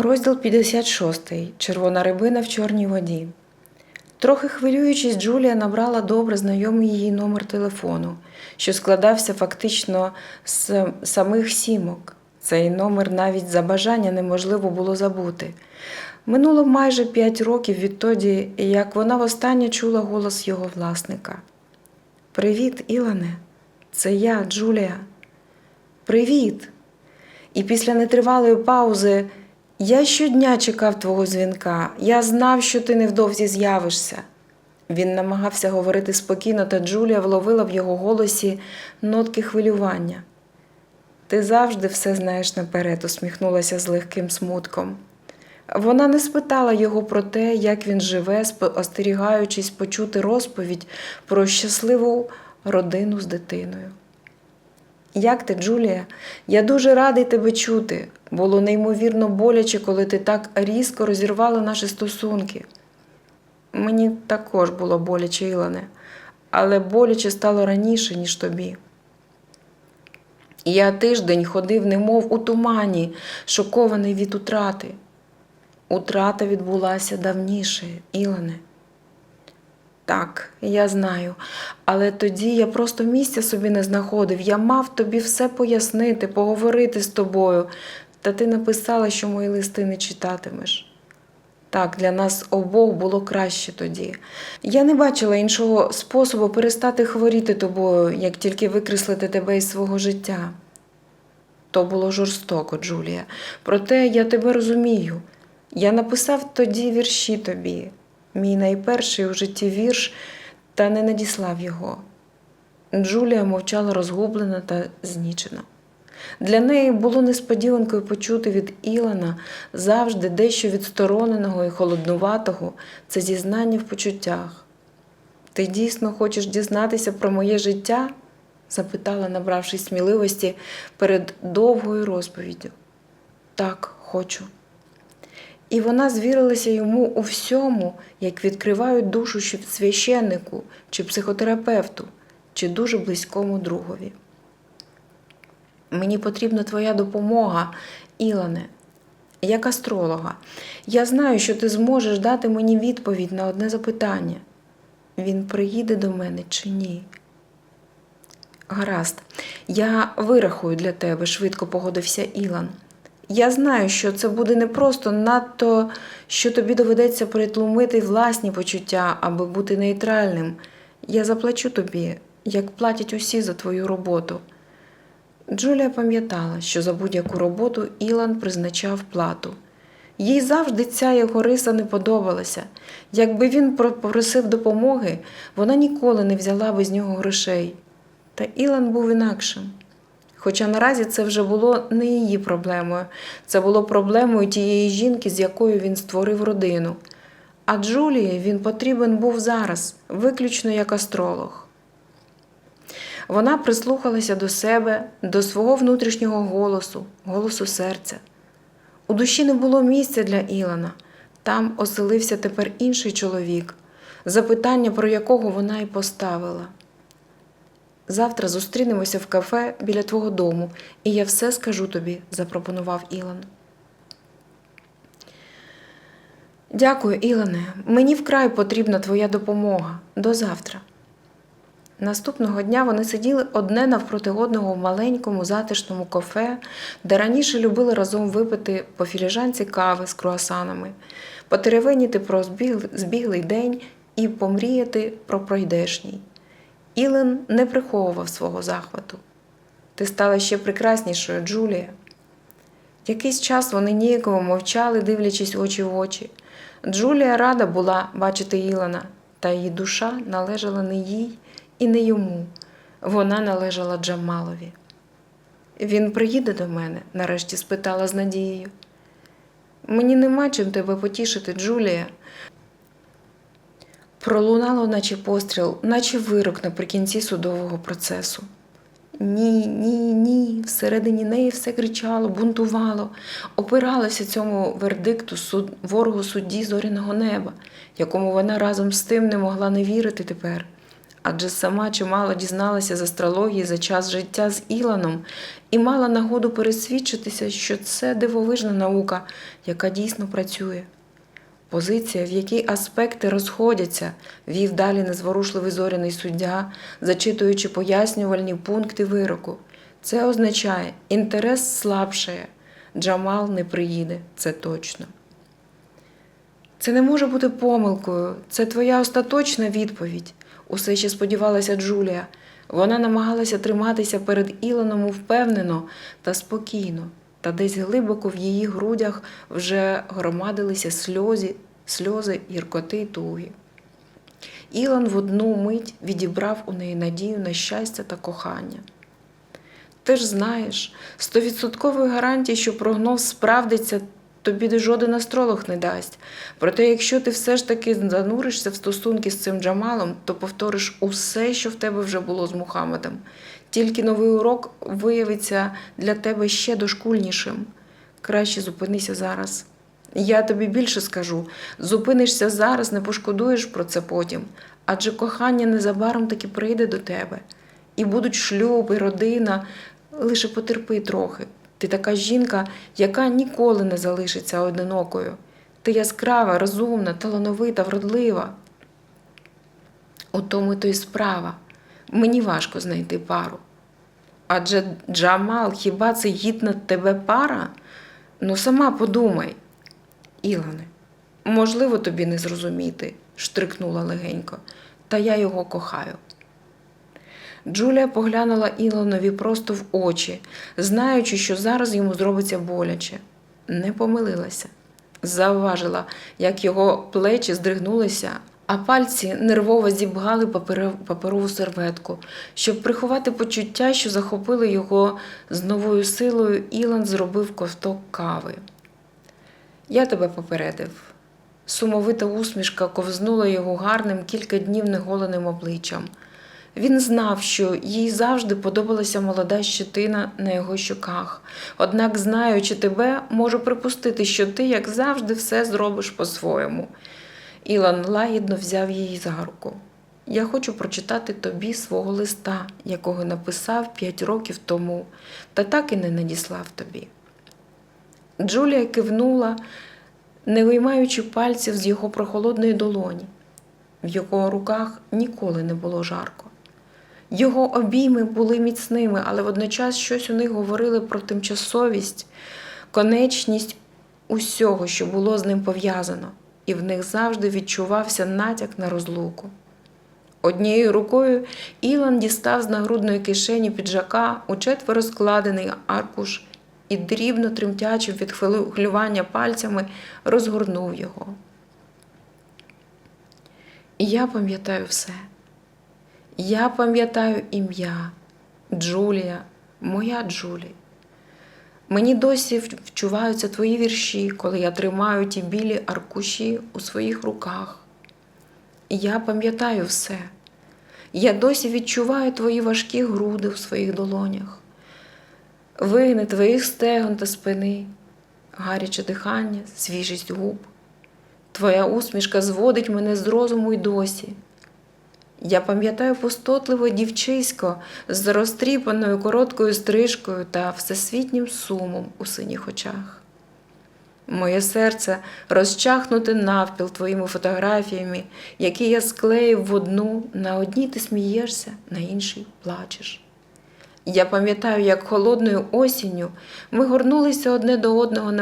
Розділ 56. Червона рибина в чорній воді. Трохи хвилюючись, Джулія набрала добре знайомий її номер телефону, що складався фактично з самих сімок. Цей номер навіть за бажання неможливо було забути. Минуло майже п'ять років відтоді, як вона востаннє чула голос його власника. Привіт, Ілане, це я, Джулія. Привіт. І після нетривалої паузи я щодня чекав твого дзвінка. Я знав, що ти невдовзі з'явишся. Він намагався говорити спокійно, та Джулія вловила в його голосі нотки хвилювання. Ти завжди все знаєш наперед, усміхнулася з легким смутком. Вона не спитала його про те, як він живе, остерігаючись почути розповідь про щасливу родину з дитиною. Як ти, Джулія? Я дуже радий тебе чути. Було неймовірно боляче, коли ти так різко розірвала наші стосунки. Мені також було боляче, Ілане, але боляче стало раніше, ніж тобі. Я тиждень ходив, немов у тумані, шокований від утрати. Утрата відбулася давніше, Ілане. Так, я знаю, але тоді я просто місця собі не знаходив. Я мав тобі все пояснити, поговорити з тобою, та ти написала, що мої листи не читатимеш. Так, для нас обох було краще тоді. Я не бачила іншого способу перестати хворіти тобою, як тільки викреслити тебе із свого життя. То було жорстоко, Джулія, проте я тебе розумію. Я написав тоді вірші тобі, мій найперший у житті вірш, та не надіслав його. Джулія мовчала розгублена та знічена. Для неї було несподіванкою почути від Ілана завжди дещо відстороненого і холоднуватого це зізнання в почуттях. Ти дійсно хочеш дізнатися про моє життя? запитала, набравшись сміливості перед довгою розповіддю. Так, хочу. І вона звірилася йому у всьому, як відкривають душу священнику, чи психотерапевту, чи дуже близькому другові. Мені потрібна твоя допомога, Ілане, як астролога. Я знаю, що ти зможеш дати мені відповідь на одне запитання: він приїде до мене чи ні? Гаразд, я вирахую для тебе, швидко погодився Ілан. Я знаю, що це буде непросто, надто що тобі доведеться притлумити власні почуття, аби бути нейтральним. Я заплачу тобі, як платять усі за твою роботу. Джулія пам'ятала, що за будь-яку роботу Ілан призначав плату. Їй завжди ця його риса не подобалася. Якби він попросив допомоги, вона ніколи не взяла би з нього грошей. Та Ілан був інакшим. Хоча наразі це вже було не її проблемою, це було проблемою тієї жінки, з якою він створив родину. А Джулії він потрібен був зараз, виключно як астролог. Вона прислухалася до себе, до свого внутрішнього голосу, голосу серця. У душі не було місця для Ілана. Там оселився тепер інший чоловік, запитання, про якого вона й поставила. Завтра зустрінемося в кафе біля твого дому, і я все скажу тобі, запропонував Ілан. Дякую, Ілане. Мені вкрай потрібна твоя допомога. До завтра. Наступного дня вони сиділи одне навпроти одного в маленькому затишному кафе, де раніше любили разом випити по філіжанці кави з круасанами, потеревеніти про збіглий день і помріяти про пройдешній. Ілен не приховував свого захвату. Ти стала ще прекраснішою, Джулія. Якийсь час вони ніяково мовчали, дивлячись очі в очі. Джулія рада була бачити Ілана, та її душа належала не їй і не йому. Вона належала Джамалові. Він приїде до мене, нарешті спитала з надією. Мені нема чим тебе потішити, Джулія. Пролунало, наче постріл, наче вирок наприкінці судового процесу. Ні, ні, ні. Всередині неї все кричало, бунтувало, опиралося цьому вердикту суд, ворогу судді зоряного неба, якому вона разом з тим не могла не вірити тепер. адже сама чимало дізналася з астрології за час життя з Іланом і мала нагоду пересвідчитися, що це дивовижна наука, яка дійсно працює. Позиція, в якій аспекти розходяться, вів далі незворушливий зоряний суддя, зачитуючи пояснювальні пункти вироку. Це означає, інтерес слабшає, Джамал не приїде, це точно. Це не може бути помилкою, це твоя остаточна відповідь. Усе ще сподівалася Джулія. Вона намагалася триматися перед Ілоном впевнено та спокійно, та десь глибоко в її грудях вже громадилися сльози, сльози, гіркоти й туги. Ілан в одну мить відібрав у неї надію на щастя та кохання. Ти ж знаєш, стовідсоткової гарантії, що прогноз справдиться, тобі жоден астролог не дасть. Проте, якщо ти все ж таки зануришся в стосунки з цим Джамалом, то повториш усе, що в тебе вже було з Мухаммедом. Тільки новий урок виявиться для тебе ще дошкульнішим. Краще зупинися зараз. Я тобі більше скажу: зупинишся зараз, не пошкодуєш про це потім, адже кохання незабаром таки прийде до тебе. І будуть шлюб, і родина. Лише потерпи трохи. Ти така жінка, яка ніколи не залишиться одинокою. Ти яскрава, розумна, талановита, вродлива. У тому то й справа. Мені важко знайти пару. Адже Джамал, хіба це гідна тебе пара? Ну, сама подумай. Ілане, можливо, тобі не зрозуміти, штрикнула легенько, та я його кохаю. Джулія поглянула Ілонові просто в очі, знаючи, що зараз йому зробиться боляче. Не помилилася. Завважила, як його плечі здригнулися, а пальці нервово зібгали паперову серветку. Щоб приховати почуття, що захопили його з новою силою, Ілон зробив ковток кави. Я тебе попередив. Сумовита усмішка ковзнула його гарним кілька днів неголеним обличчям. Він знав, що їй завжди подобалася молода щетина на його щоках. Однак, знаючи тебе, можу припустити, що ти, як завжди, все зробиш по-своєму. Ілан лагідно взяв її за руку. Я хочу прочитати тобі свого листа, якого написав п'ять років тому, та так і не надіслав тобі. Джулія кивнула, не виймаючи пальців з його прохолодної долоні. В його руках ніколи не було жарко. Його обійми були міцними, але водночас щось у них говорили про тимчасовість, конечність усього, що було з ним пов'язано, і в них завжди відчувався натяк на розлуку. Однією рукою Ілан дістав з нагрудної кишені піджака учетверо складений аркуш і дрібно тремтячим від хвилювання пальцями розгорнув його. І я пам'ятаю все. Я пам'ятаю ім'я Джулія, моя Джулі. Мені досі вчуваються твої вірші, коли я тримаю ті білі аркуші у своїх руках. Я пам'ятаю все. Я досі відчуваю твої важкі груди в своїх долонях, вигни твоїх стегон та спини, гаряче дихання, свіжість губ. Твоя усмішка зводить мене з розуму й досі. Я пам'ятаю пустотливо дівчисько з розтріпаною короткою стрижкою та всесвітнім сумом у синіх очах. Моє серце розчахнуте навпіл твоїми фотографіями, які я склеїв в одну, на одній ти смієшся, на іншій плачеш. Я пам'ятаю, як холодною осінню ми горнулися одне до одного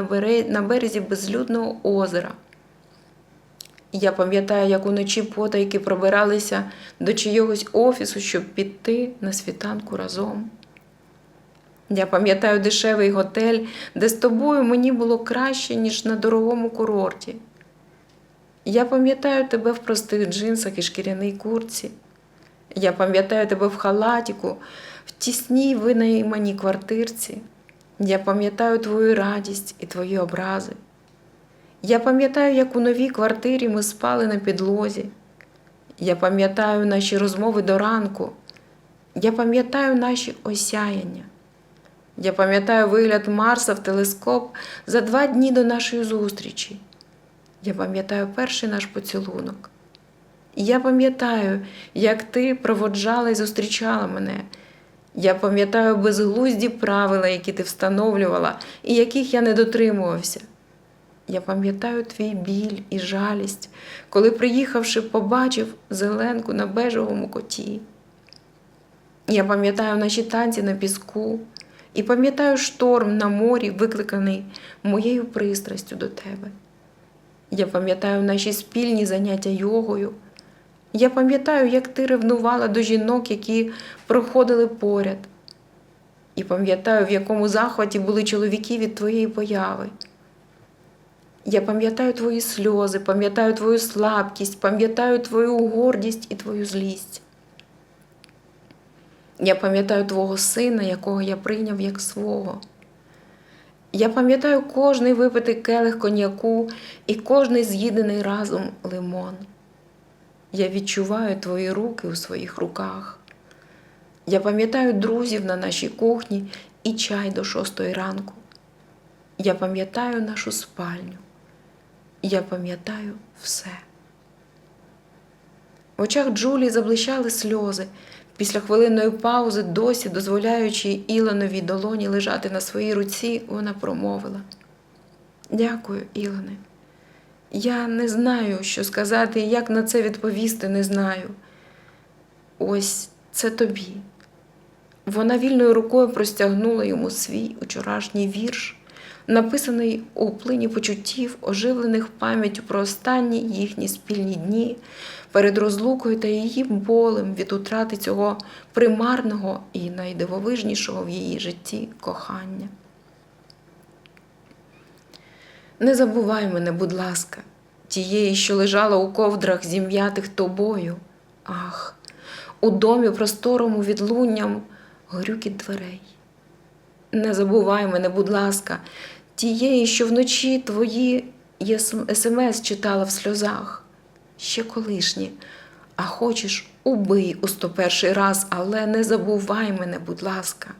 на березі безлюдного озера. Я пам'ятаю, як уночі потайки пробиралися до чийогось офісу, щоб піти на світанку разом. Я пам'ятаю дешевий готель, де з тобою мені було краще, ніж на дорогому курорті. Я пам'ятаю тебе в простих джинсах і шкіряній курці. Я пам'ятаю тебе в халатіку, в тісній винайманій квартирці. Я пам'ятаю твою радість і твої образи. Я пам'ятаю, як у новій квартирі ми спали на підлозі. Я пам'ятаю наші розмови до ранку. Я пам'ятаю наші осяяння. Я пам'ятаю вигляд Марса в телескоп за два дні до нашої зустрічі. Я пам'ятаю перший наш поцілунок. Я пам'ятаю, як ти проводжала і зустрічала мене. Я пам'ятаю безглузді правила, які ти встановлювала і яких я не дотримувався. Я пам'ятаю твій біль і жалість, коли, приїхавши, побачив зеленку на бежевому коті. Я пам'ятаю наші танці на піску і пам'ятаю шторм на морі, викликаний моєю пристрастю до тебе. Я пам'ятаю наші спільні заняття йогою. Я пам'ятаю, як ти ревнувала до жінок, які проходили поряд. І пам'ятаю, в якому захваті були чоловіки від твоєї появи. Я пам'ятаю твої сльози, пам'ятаю твою слабкість, пам'ятаю твою гордість і твою злість. Я пам'ятаю твого сина, якого я прийняв як свого. Я пам'ятаю кожний випитий келих коньяку і кожний з'їдений разом лимон. Я відчуваю твої руки у своїх руках. Я пам'ятаю друзів на нашій кухні і чай до шостої ранку. Я пам'ятаю нашу спальню. Я пам'ятаю все. В очах Джулії заблищали сльози. Після хвилинної паузи, досі дозволяючи Ілановій долоні лежати на своїй руці, вона промовила: Дякую, Ілоне. Я не знаю, що сказати, і як на це відповісти, не знаю. Ось це тобі. Вона вільною рукою простягнула йому свій учорашній вірш, написаний у плині почуттів, оживлених пам'яттю про останні їхні спільні дні перед розлукою та її болем від утрати цього примарного і найдивовижнішого в її житті кохання. Не забувай мене, будь ласка, тієї, що лежала у ковдрах, зім'ятих тобою. Ах, у домі просторому відлунням горюкіт дверей. Не забувай мене, будь ласка, тієї, що вночі твої смс читала в сльозах, ще колишні, а хочеш, убий у сто перший раз, але не забувай мене, будь ласка,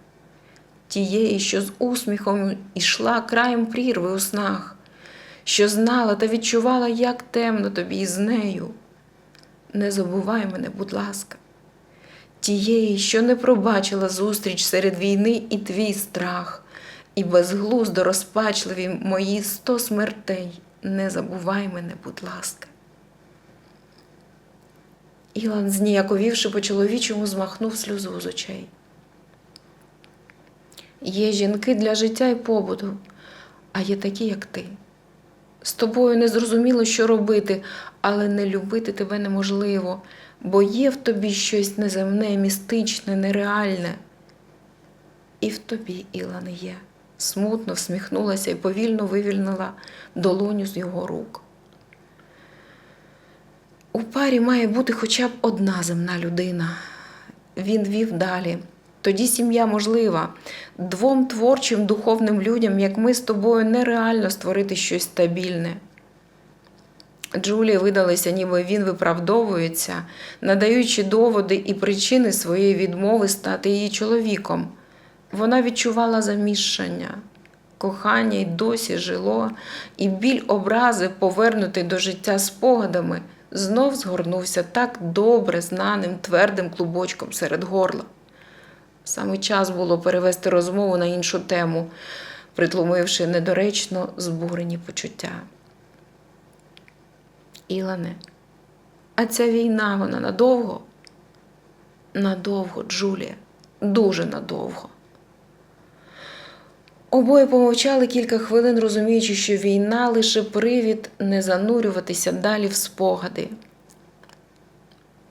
тієї, що з усміхом ішла краєм прірви у снах, що знала та відчувала, як темно тобі із нею. Не забувай мене, будь ласка, тієї, що не пробачила зустріч серед війни і твій страх, і безглуздо розпачливі мої сто смертей. Не забувай мене, будь ласка. Ілан, зніяковівши по чоловічому, змахнув сльозу з очей. Є жінки для життя і побуту, а є такі, як ти. З тобою не зрозуміло, що робити, але не любити тебе неможливо, бо є в тобі щось неземне, містичне, нереальне. І в тобі, Ілане, є. Смутно всміхнулася і повільно вивільнила долоню з його рук. У парі має бути хоча б одна земна людина. Він вів далі. Тоді сім'я можлива. Двом творчим духовним людям, як ми з тобою, нереально створити щось стабільне. Джулії видалося, ніби він виправдовується, надаючи доводи і причини своєї відмови стати її чоловіком. Вона відчувала замішання, кохання й досі жило, і біль образи, повернутий до життя спогадами, знов згорнувся так добре знаним твердим клубочком серед горла. Саме час було перевести розмову на іншу тему, притлумивши недоречно збурені почуття. Ілане, а ця війна вона надовго? Надовго, Джулія, дуже надовго. Обоє помовчали кілька хвилин, розуміючи, що війна лише привід не занурюватися далі в спогади.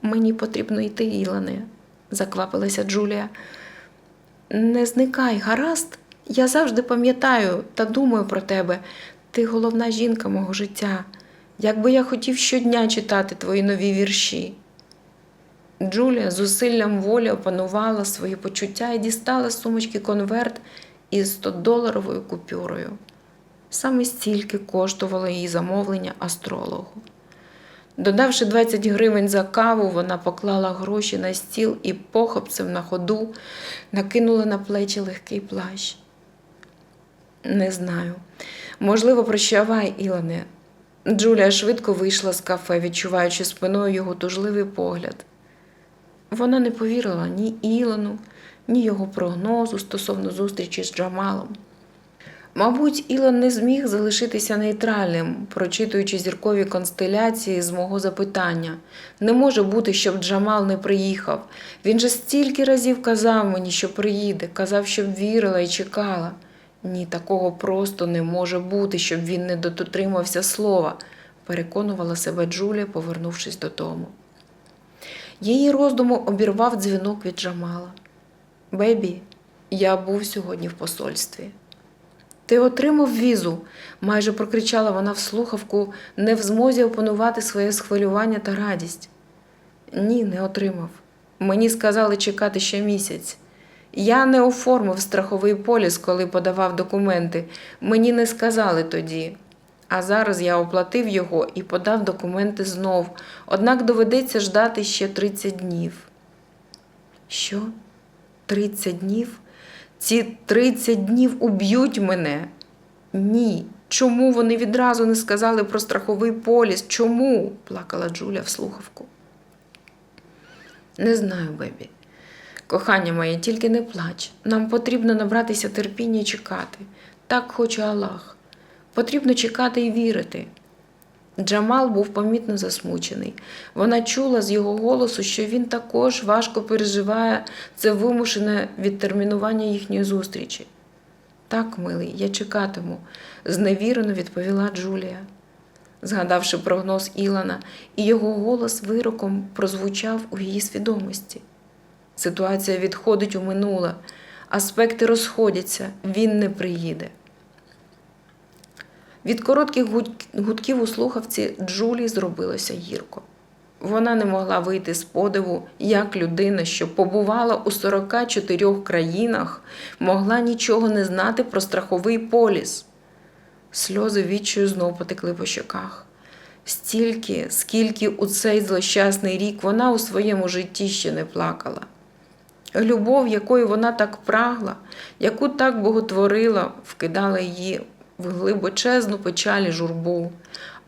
Мені потрібно йти, Ілане, заквапилася Джулія. Не зникай, гаразд. Я завжди пам'ятаю та думаю про тебе. Ти головна жінка мого життя. Якби я хотів щодня читати твої нові вірші. Джулія зусиллям волі опанувала свої почуття і дістала з сумочки конверт із 100-доларовою купюрою. Саме стільки коштувало її замовлення астрологу. Додавши 20 гривень за каву, вона поклала гроші на стіл і похопцем на ходу накинула на плечі легкий плащ. Не знаю. Можливо, прощавай, Ілоне. Джулія швидко вийшла з кафе, відчуваючи спиною його тужливий погляд. Вона не повірила ні Ілону, ні його прогнозу стосовно зустрічі з Джамалом. Мабуть, Ілон не зміг залишитися нейтральним, прочитуючи зіркові констеляції з мого запитання. Не може бути, щоб Джамал не приїхав. Він же стільки разів казав мені, що приїде, казав, щоб вірила і чекала. Ні, такого просто не може бути, щоб він не дотримався слова, переконувала себе Джулія, повернувшись додому. Її роздуму обірвав дзвінок від Джамала. Бебі, я був сьогодні в посольстві. Ти отримав візу, майже прокричала вона в слухавку, не в змозі опанувати своє схвилювання та радість. Ні, не отримав. Мені сказали чекати ще місяць. Я не оформив страховий поліс, коли подавав документи. Мені не сказали тоді. А зараз я оплатив його і подав документи знов, однак доведеться ждати ще 30 днів. Що? 30 днів? Ці 30 днів уб'ють мене. Ні. Чому вони відразу не сказали про страховий поліс? Чому? плакала Джуля в слухавку. Не знаю, Бебі. Кохання моє, тільки не плач. Нам потрібно набратися терпіння і чекати. Так хоче Аллах. Потрібно чекати і вірити. Джамал був помітно засмучений. Вона чула з його голосу, що він також важко переживає це вимушене відтермінування їхньої зустрічі. Так, милий, я чекатиму, зневірено відповіла Джулія, згадавши прогноз Ілана, і його голос вироком прозвучав у її свідомості. Ситуація відходить у минуле, аспекти розходяться, він не приїде. Від коротких гудків у слухавці Джулії зробилося гірко. Вона не могла вийти з подиву, як людина, що побувала у 44 країнах, могла нічого не знати про страховий поліс. Сльози відчаю знов потекли по щоках. Стільки, скільки у цей злощасний рік вона у своєму житті ще не плакала. Любов, якої вона так прагла, яку так боготворила, вкидала її в глибочезну печаль і журбу,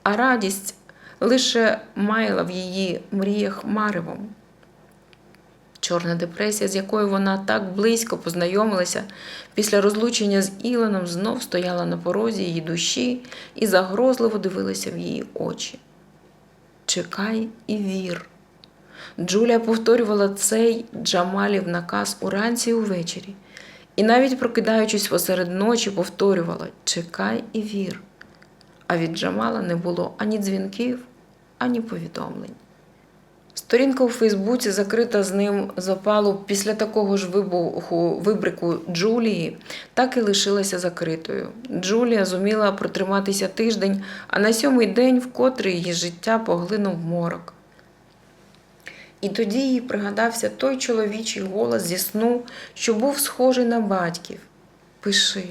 а радість лише майла в її мріях маревом. Чорна депресія, з якою вона так близько познайомилася після розлучення з Іланом, знов стояла на порозі її душі і загрозливо дивилася в її очі. Чекай і вір. Джулія повторювала цей Джамалів наказ уранці і увечері, і навіть прокидаючись посеред ночі, повторювала Чекай і вір. А від Джамала не було ані дзвінків, ані повідомлень. Сторінка у Фейсбуці, закрита з ним запалу після такого ж вибуху вибрику Джулії, так і лишилася закритою. Джулія зуміла протриматися тиждень, а на сьомий день вкотре її життя поглинув морок. І тоді їй пригадався той чоловічий голос зі сну, що був схожий на батьків. Пиши,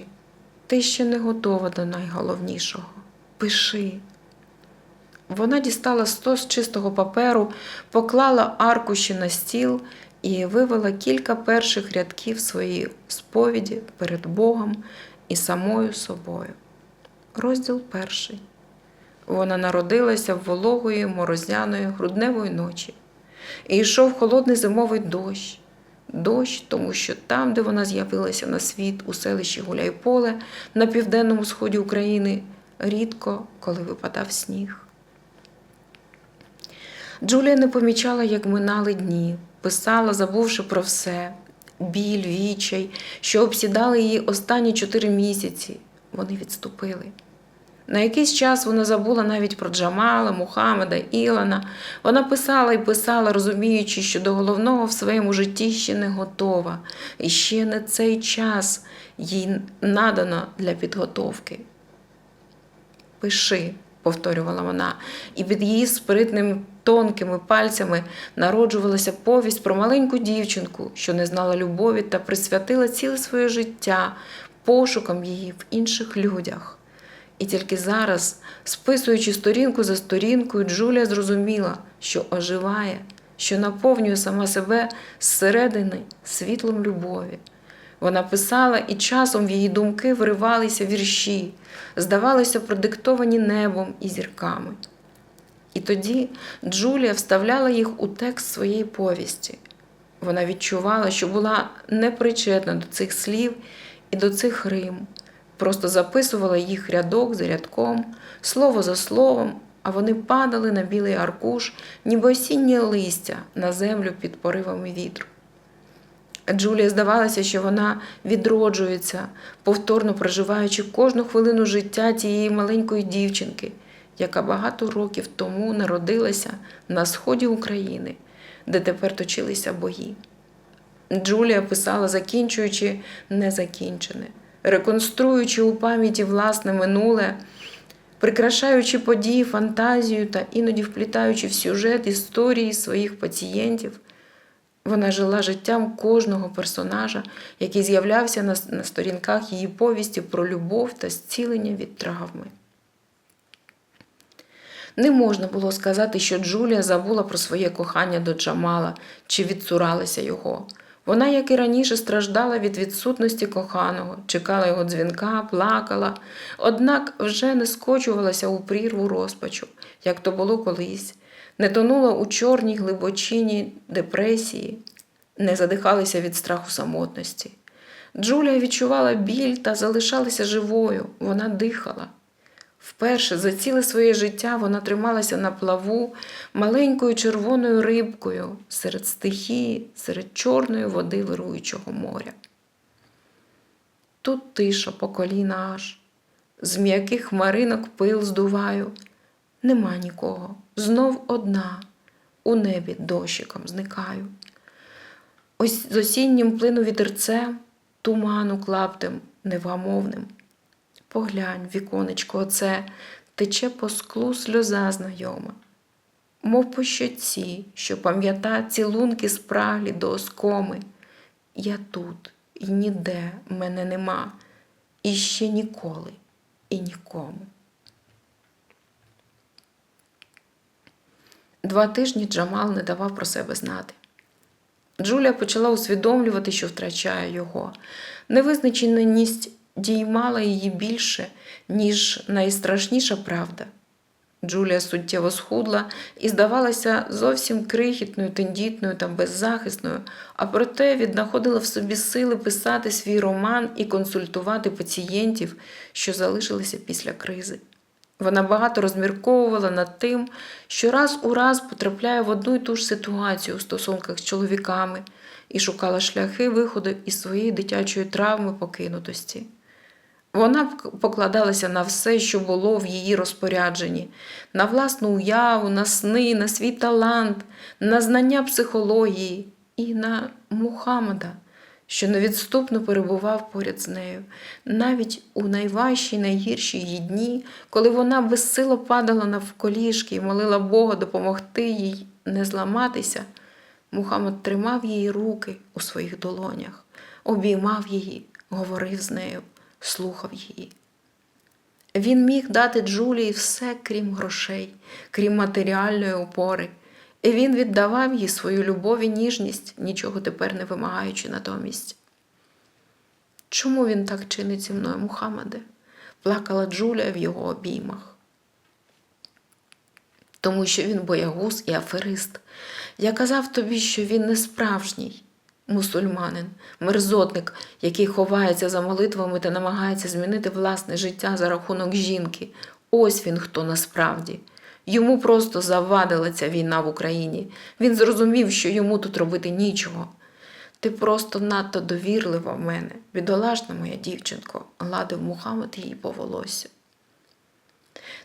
ти ще не готова до найголовнішого. Пиши. Вона дістала стос чистого паперу, поклала аркуші на стіл і вивела кілька перших рядків своєї сповіді перед Богом і самою собою. Розділ перший. Вона народилася в вологої морозяної грудневої ночі. І йшов холодний зимовий дощ. Дощ, тому що там, де вона з'явилася на світ у селищі Гуляйполе на південному сході України, рідко коли випадав сніг. Джулія не помічала, як минали дні, писала, забувши про все, біль, відчай, що обсідали її останні чотири місяці. Вони відступили. На якийсь час вона забула навіть про Джамала, Мухаммеда, Ілана. Вона писала і писала, розуміючи, що до головного в своєму житті ще не готова, і ще не цей час їй надано для підготовки. Пиши, повторювала вона, і під її спритними тонкими пальцями народжувалася повість про маленьку дівчинку, що не знала любові та присвятила ціле своє життя пошукам її в інших людях. І тільки зараз, списуючи сторінку за сторінкою, Джулія зрозуміла, що оживає, що наповнює сама себе зсередини світлом любові. Вона писала, і часом в її думки виривалися вірші, здавалося, продиктовані небом і зірками. І тоді Джулія вставляла їх у текст своєї повісті. Вона відчувала, що була непричетна до цих слів і до цих рим, просто записувала їх рядок за рядком, слово за словом, а вони падали на білий аркуш, ніби осіннє листя на землю під поривами вітру. Джулія здавалося, що вона відроджується, повторно проживаючи кожну хвилину життя тієї маленької дівчинки, яка багато років тому народилася на сході України, де тепер точилися бої. Джулія писала, закінчуючи незакінчене, реконструюючи у пам'яті власне минуле, прикрашаючи події фантазію та іноді вплітаючи в сюжет історії своїх пацієнтів. Вона жила життям кожного персонажа, який з'являвся на, сторінках її повісті про любов та зцілення від травми. Не можна було сказати, що Джулія забула про своє кохання до Джамала чи відцуралася його. Вона, як і раніше, страждала від відсутності коханого, чекала його дзвінка, плакала, однак вже не скочувалася у прірву розпачу, як то було колись, не тонула у чорній глибочині депресії, не задихалася від страху самотності. Джулія відчувала біль та залишалася живою, вона дихала. Вперше за ціле своє життя вона трималася на плаву маленькою червоною рибкою серед стихії, серед чорної води вируючого моря. Тут тиша по коліна аж, з м'яких хмаринок пил здуваю. Нема нікого, знов одна, у небі дощиком зникаю. Ось з осіннім плину вітерцем, туману клаптем невгамовним. Поглянь, віконечко, оце тече по склу сльоза знайома, мов по щоці, що пам'ята цілунки спраглі до оскоми. Я тут і ніде мене нема, і ще ніколи, і нікому. Два тижні Джамал не давав про себе знати. Джулія почала усвідомлювати, що втрачає його. Невизначеність діймала її більше, ніж найстрашніша правда. Джулія суттєво схудла і здавалася зовсім крихітною, тендітною та беззахисною, а проте віднаходила в собі сили писати свій роман і консультувати пацієнтів, що залишилися після кризи. Вона багато розмірковувала над тим, що раз у раз потрапляє в одну й ту ж ситуацію у стосунках з чоловіками і шукала шляхи виходу із своєї дитячої травми покинутості. Вона покладалася на все, що було в її розпорядженні, на власну уяву, на сни, на свій талант, на знання психології і на Мухаммада, що невідступно перебував поряд з нею, навіть у найважчі, найгірші її дні, коли вона безсило падала навколішки і молила Бога допомогти їй не зламатися. Мухаммад тримав її руки у своїх долонях, обіймав її, говорив з нею слухав її. Він міг дати Джулії все, крім грошей, крім матеріальної опори, і він віддавав їй свою любов і ніжність, нічого тепер не вимагаючи натомість. Чому він так чинить зі мною, Мухаммаде? плакала Джулія в його обіймах. Тому що він боягуз і аферист. Я казав тобі, що він не справжній мусульманин, мерзотник, який ховається за молитвами та намагається змінити власне життя за рахунок жінки. Ось він хто насправді. Йому просто завадила ця війна в Україні. Він зрозумів, що йому тут робити нічого. Ти просто надто довірлива в мене, бідолашна моя дівчинко, гладив Мухаммед її по волосю.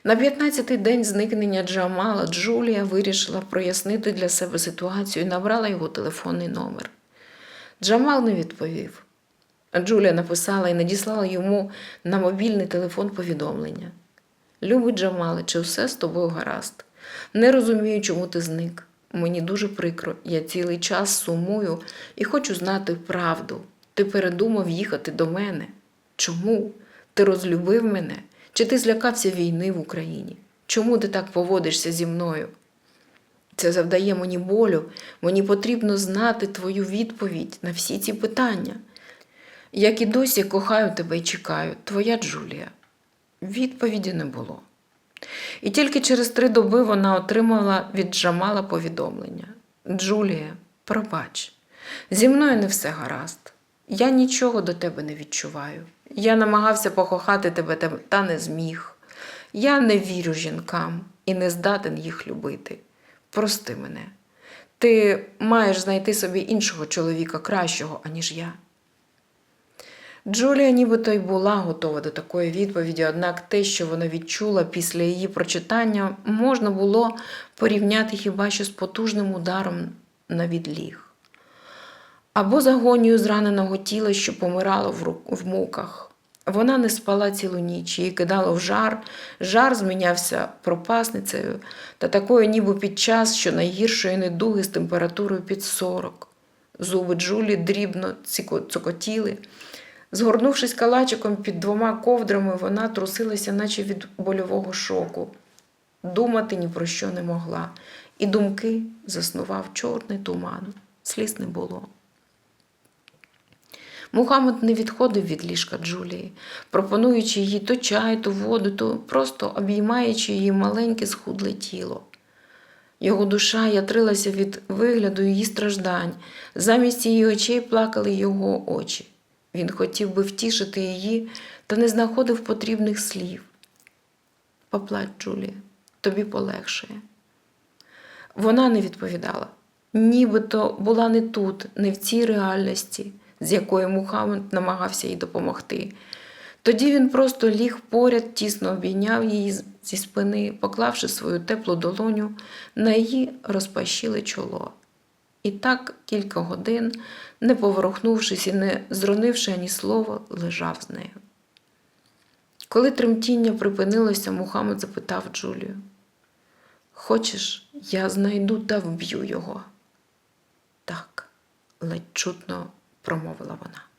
На 15-й день зникнення Джамала Джулія вирішила прояснити для себе ситуацію і набрала його телефонний номер. Джамал не відповів. Джулія написала і надіслала йому на мобільний телефон повідомлення. Любий Джамале, чи все з тобою гаразд? Не розумію, чому ти зник. Мені дуже прикро, я цілий час сумую і хочу знати правду. Ти передумав їхати до мене. Чому? Ти розлюбив мене? Чи ти злякався війни в Україні? Чому ти так поводишся зі мною? Це завдає мені болю, мені потрібно знати твою відповідь на всі ці питання. як і досі кохаю тебе і чекаю, твоя Джулія. Відповіді не було. І тільки через три доби вона отримала від Джамала повідомлення: Джулія, пробач, зі мною не все гаразд. Я нічого до тебе не відчуваю. Я намагався покохати тебе, та- не зміг. Я не вірю жінкам і не здатен їх любити. Прости мене. Ти маєш знайти собі іншого чоловіка кращого, аніж я. Джулія нібито й була готова до такої відповіді, однак те, що вона відчула після її прочитання, можна було порівняти хіба що з потужним ударом на відліг. Або з агонією зраненого тіла, що помирало в, муках. Вона не спала цілу ніч, її кидало в жар, жар змінявся пропасницею та такою, ніби під час що найгіршої недуги з температурою під 40. Зуби Джулі дрібно цокотіли. Згорнувшись калачиком під двома ковдрами, вона трусилася, наче від больового шоку. Думати ні про що не могла, і думки заснував чорний туман. Сліз не було. Мухаммед не відходив від ліжка Джулії, пропонуючи їй то чай, то воду, то просто обіймаючи її маленьке схудле тіло. Його душа ятрилася від вигляду її страждань. Замість її очей плакали його очі. Він хотів би втішити її, та не знаходив потрібних слів. Поплач, Джулія, тобі полегшає. Вона не відповідала, нібито була не тут, не в цій реальності, з якої Мухаммед намагався їй допомогти. Тоді він просто ліг поряд, тісно обійняв її зі спини, поклавши свою теплу долоню на її розпашіле чоло. І так кілька годин, не поворухнувшись і не зронивши ані слова, лежав з нею. Коли тремтіння припинилося, Мухаммед запитав Джулію: Хочеш, я знайду та вб'ю його? Так, ледь чутно промовила вона.